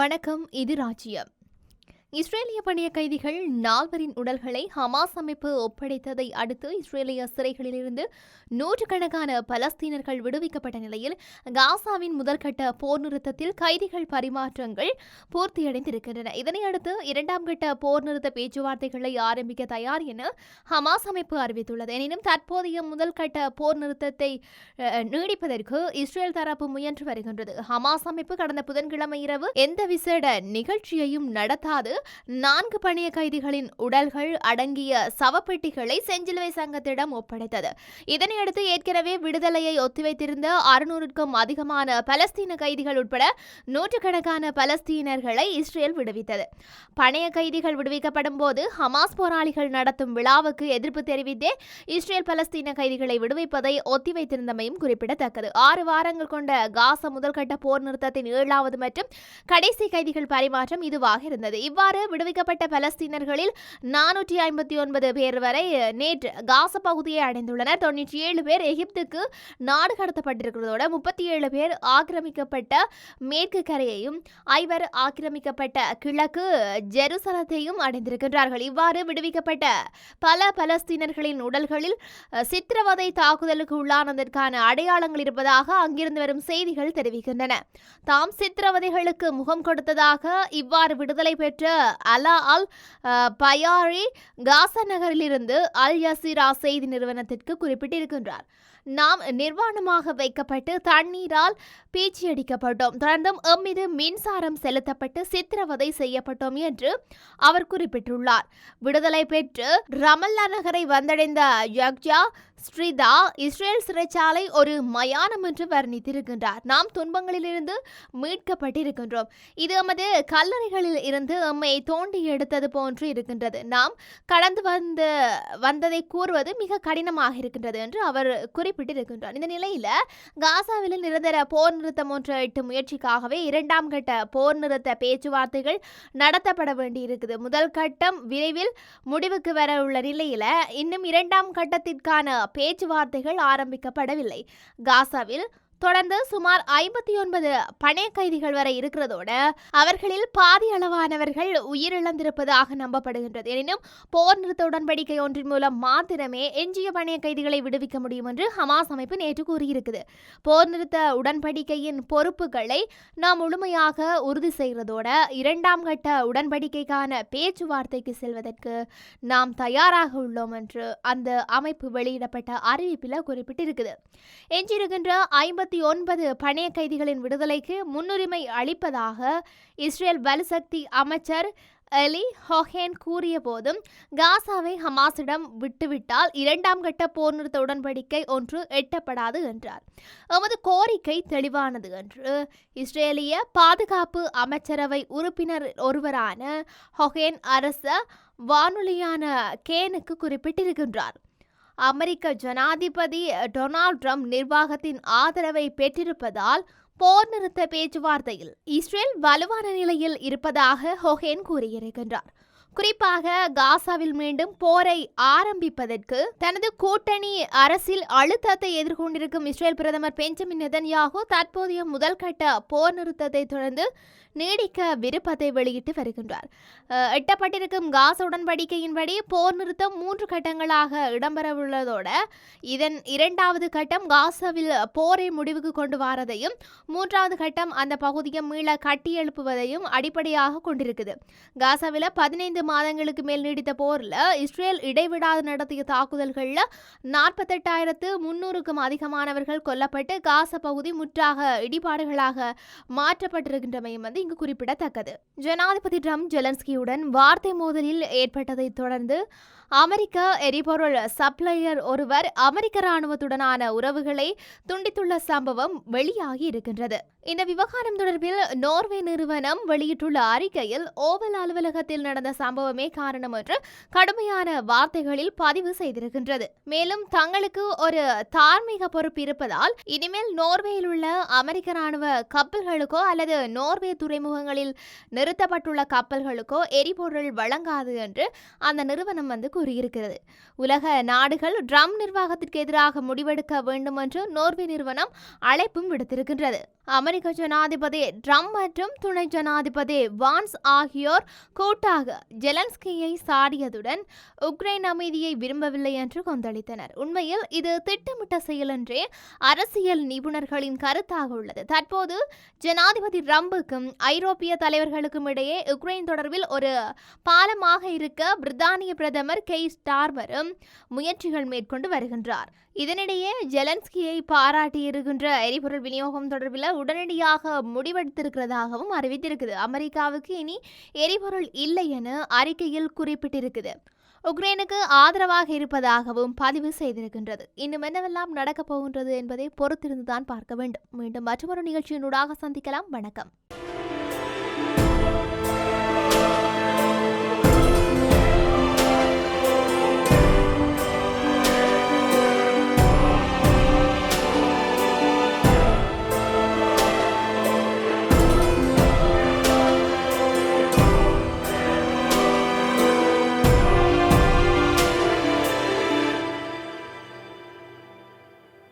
வணக்கம் இது ராஜ்யம். இஸ்ரேலிய பணிய கைதிகள் நால்வரின் உடல்களை ஹமாஸ் அமைப்பு ஒப்படைத்ததை அடுத்து இஸ்ரேலிய சிறைகளிலிருந்து நூற்றுக்கணக்கான பலஸ்தீனர்கள் விடுவிக்கப்பட்ட நிலையில் காசாவின் முதற்கட்ட போர் நிறுத்தத்தில் கைதிகள் பரிமாற்றங்கள் பூர்த்தியடைந்திருக்கின்றன. இதனையடுத்து இரண்டாம் கட்ட போர் நிறுத்த பேச்சுவார்த்தைகளை ஆரம்பிக்க தயார் என ஹமாஸ் அமைப்பு அறிவித்துள்ளது. எனினும் தற்போதைய முதல் கட்ட போர் நிறுத்தத்தை நீடிப்பதற்கு இஸ்ரேல் தரப்பு முயன்று வருகின்றது. ஹமாஸ் அமைப்பு கடந்த புதன்கிழமை இரவு எந்த விசேட நிகழ்ச்சியையும் நடத்தாது நான்கு பணிய கைதிகளின் உடல்கள் அடங்கிய சவப்பெட்டிகளை செஞ்சிலுவை சங்கத்திடம் ஒப்படைத்தது. இதனையடுத்து ஏற்கனவே விடுதலையை ஒத்திவைத்திருந்த அறுநூறுக்கும் அதிகமான பலஸ்தீன கைதிகள் உட்பட நூற்றுக்கணக்கான பலஸ்தீனர்களை இஸ்ரேல் விடுவித்தது. பணைய கைதிகள் விடுவிக்கப்படும் போது ஹமாஸ் போராளிகள் நடத்தும் விழாவுக்கு எதிர்ப்பு தெரிவித்தே இஸ்ரேல் பலஸ்தீன கைதிகளை விடுவிப்பதை ஒத்திவைத்திருந்தமையும் குறிப்பிடத்தக்கது. ஆறு வாரங்கள் கொண்ட காசா முதல்கட்ட போர் நிறுத்தத்தின் ஏழாவது மற்றும் கடைசி கைதிகள் பரிமாற்றம் இதுவாக இருந்தது. இவ்வாறு விடுவிக்கப்பட்ட பலஸ்தீனர்களில் நானூற்றி ஐம்பத்தி ஒன்பது பேர் வரை நேற்று காச பகுதியை அடைந்துள்ளனர். தொண்ணூற்றி ஏழு பேர் எகிப்துக்கு நாடு கடத்தப்பட்டிருக்கிறதோட முப்பத்தி ஏழு பேர் ஆக்கிரமிக்கப்பட்ட மேற்கு கரையையும் ஐவர் ஆக்கிரமிக்கப்பட்ட கிழக்கு ஜெருசலத்தையும் அடைந்திருக்கின்றார்கள். இவ்வாறு விடுவிக்கப்பட்ட பல பலஸ்தீனர்களின் உடல்களில் சித்திரவதை தாக்குதலுக்கு உள்ளானதற்கான அடையாளங்கள் இருப்பதாக அங்கிருந்து வரும் செய்திகள் தெரிவிக்கின்றன. தாம் சித்திரவதைகளுக்கு முகம் கொடுத்ததாக இவ்வாறு விடுதலை பெற்ற அலா அல் பயாரி காசா நகரிலிருந்து அல் யசீரா செய்தி நிறுவனத்திற்கு குறிப்பிட்டிருக்கின்றார். நாம் நிர்வாணமாக வைக்கப்பட்டு தண்ணீரால் பீச்சியடிக்கப்பட்டோம். தொடர்ந்தும் எம்மீது மின்சாரம் செலுத்தப்பட்டு சித்திரவதை செய்யப்பட்டோம் என்று அவர் குறிப்பிட்டுள்ளார். விடுதலை பெற்று ரமல்லா நகரை வந்தடைந்த யக்ஜா ஸ்ரீதா இஸ்ரேல் சிறைச்சாலை ஒரு மயானம் என்று வர்ணித்திருக்கின்றார். நாம் துன்பங்களிலிருந்து மீட்கப்பட்டிருக்கின்றோம். இது எமது கல்லறைகளில் இருந்து எம்மை தோண்டி எடுத்தது போன்று இருக்கின்றது. நாம் கடந்து வந்த வந்ததை கூறுவது மிக கடினமாக இருக்கின்றது என்று அவர் குறிப்பிட்டிருக்கின்றார். இந்த நிலையில் காசாவில் நிரந்தர போர் நிறுத்தம் ஒன்று எட்டு முயற்சிக்காகவே இரண்டாம் கட்ட போர் நிறுத்த பேச்சுவார்த்தைகள் நடத்தப்பட வேண்டியிருக்குது. முதல் கட்டம் விரைவில் முடிவுக்கு வர உள்ள நிலையில் இன்னும் இரண்டாம் கட்டத்திற்கான பேச்சுவார்த்தைகள் ஆரம்பிக்கப்படவில்லை. காசாவில் தொடர்ந்து சுமார் ஐம்பத்தி ஒன்பது பணைய கைதிகள் வரை இருக்கிறதோட அவர்களில் பாதி அளவானவர்கள் உயிரிழந்திருப்பதாக நம்பப்படுகின்றது. எனினும் போர் நிறுத்த உடன்படிக்கை ஒன்றின் மூலம் மாத்திரமே எஞ்சிய பணைய கைதிகளை விடுவிக்க முடியும் என்று ஹமாஸ் அமைப்பு நேற்று கூறியிருக்குது. போர் நிறுத்த உடன்படிக்கையின் பொறுப்புகளை நாம் முழுமையாக உறுதி செய்கிறதோட இரண்டாம் கட்ட உடன்படிக்கைக்கான பேச்சுவார்த்தைக்கு செல்வதற்கு நாம் தயாராக உள்ளோம் என்று அந்த அமைப்பு வெளியிடப்பட்ட அறிவிப்பில் குறிப்பிட்டிருக்குது. எஞ்சியிருக்கின்ற ஐம்பத்தி ஒன்பது பணைய கைதிகளின் விடுதலைக்கு முன்னுரிமை அளிப்பதாக இஸ்ரேல் வலுசக்தி அமைச்சர் அலி ஹொஹேன் கூறிய போதும் காசாவை ஹமாஸிடம் விட்டுவிட்டால் இரண்டாம் கட்ட போர் நிறுத்த உடன்படிக்கை ஒன்று எட்டப்படாது என்றார். எமது கோரிக்கை தெளிவானது என்று இஸ்ரேலிய பாதுகாப்பு அமைச்சரவை உறுப்பினர் ஒருவரான ஹொஹேன் அரச வானொலியான கேனுக்கு குறிப்பிட்டிருக்கின்றார். அமெரிக்க ஜனாதிபதி டொனால்ட் ட்ரம்ப் நிர்வாகத்தின் ஆதரவை பெற்றிருப்பதால் போர் நிறுத்த பேச்சுவார்த்தையில் இஸ்ரேல் வலுவான நிலையில் இருப்பதாக ஹொஹேன் கூறியிருக்கின்றார். குறிப்பாக காசாவில் மீண்டும் போரை ஆரம்பிப்பதற்கு தனது கூட்டணி அரசில் அழுத்தத்தை எதிர்கொண்டிருக்கும் இஸ்ரேல் பிரதமர் பெஞ்சமின் நெதன்யாகு தற்போதைய முதல் கட்ட போர் நிறுத்தத்தை தொடர்ந்து நீடிக்க விருப்பத்தை வெளியிட்டு வருகின்றார். எட்டப்பட்டிருக்கும் காச உடன்படிக்கையின்படி போர் நிறுத்தம் மூன்று கட்டங்களாக இடம்பெறவுள்ளதோட இதன் இரண்டாவது கட்டம் காசாவில் போரை முடிவுக்கு கொண்டு வரதையும் மூன்றாவது கட்டம் அந்த பகுதியை மீள கட்டியெழுப்புவதையும் அடிப்படையாக கொண்டிருக்குது. காசாவில் பதினைந்து மாதங்களுக்கு மேல் நீடித்த போரில் இஸ்ரேல் இடைவிடாது நடத்திய தாக்குதல்களில் நாற்பத்தெட்டாயிரத்து முன்னூறுக்கும் அதிகமானவர்கள் கொல்லப்பட்டு காச பகுதி முற்றாக இடிபாடுகளாக மாற்றப்பட்டிருக்கின்றமையும் வந்து இங்கு குறிப்பிடத்தக்கது. ஜனாதிபதி ட்ரம்ப் ஜெலன்ஸ்கியுடன் வார்த்தை மோதலில் ஏற்பட்டதைத் தொடர்ந்து அமெரிக்க எரிபொருள் சப்ளையர் ஒருவர் அமெரிக்க ராணுவத்துடனான உறவுகளை துண்டித்துள்ள சம்பவம் வெளியாகி இருக்கின்றது. இந்த விவகாரம் தொடர்பில் நோர்வே நிறுவனம் வெளியிட்டுள்ள அறிக்கையில் ஓவல் அலுவலகத்தில் நடந்த சம்பவமே காரணம் என்று கடுமையான வார்த்தைகளில் பதிவு செய்திருக்கின்றது. மேலும் தங்களுக்கு ஒரு தார்மீக பொறுப்பு இருப்பதால் இனிமேல் நோர்வேயில் உள்ள அமெரிக்க ராணுவ கப்பல்களுக்கோ அல்லது நோர்வே துறைமுகங்களில் நிறுத்தப்பட்டுள்ள கப்பல்களுக்கோ எரிபொருள் வழங்காது என்று அந்த நிறுவனம் வந்து கூறியிருக்கிறது. உலக நாடுகள் ட்ரம் நிர்வாகத்திற்கு எதிராக முடிவெடுக்க வேண்டும் என்று நோர்வே நிறுவனம் அழைப்பும் விடுத்திருக்கின்றது. அமெரிக்க ஜனாதிபதி ட்ரம்ப் மற்றும் துணை ஜனாதிபதி வான்ஸ் ஆகியோர் கூட்டாக ஜெலன்ஸ்கியை சாடியதுடன் உக்ரைன் அமைதியை விரும்பவில்லை என்று கொந்தளித்தனர். உண்மையில் இது திட்டமிட்ட செயல் என்றே அரசியல் நிபுணர்களின் கருத்தாக உள்ளது. தற்போது ஜனாதிபதி ட்ரம்புக்கும் ஐரோப்பிய தலைவர்களுக்கும் இடையே உக்ரைன் தொடர்பில் ஒரு பாலமாக இருக்க பிரித்தானிய பிரதமர் கெய் ஸ்டார்மரும் முயற்சிகள் மேற்கொண்டு வருகின்றார். இதனிடையே ஜெலன்ஸ்கியை பாராட்டியிருக்கின்ற எரிபொருள் விநியோகம் தொடர்பில் உடனடியாக முடிவெடுத்திருக்கிறதாகவும் அறிவித்திருக்குது. அமெரிக்காவுக்கு இனி எரிபொருள் இல்லை என அறிக்கையில் குறிப்பிட்டிருக்குது. உக்ரைனுக்கு ஆதரவாக இருப்பதாகவும் பதிவு செய்திருக்கின்றது. இன்னும் என்னவெல்லாம் நடக்கப் போகின்றது என்பதை பொறுத்திருந்துதான் பார்க்க வேண்டும். மீண்டும் மற்றொரு நிகழ்ச்சியினூடாக சந்திக்கலாம். வணக்கம்.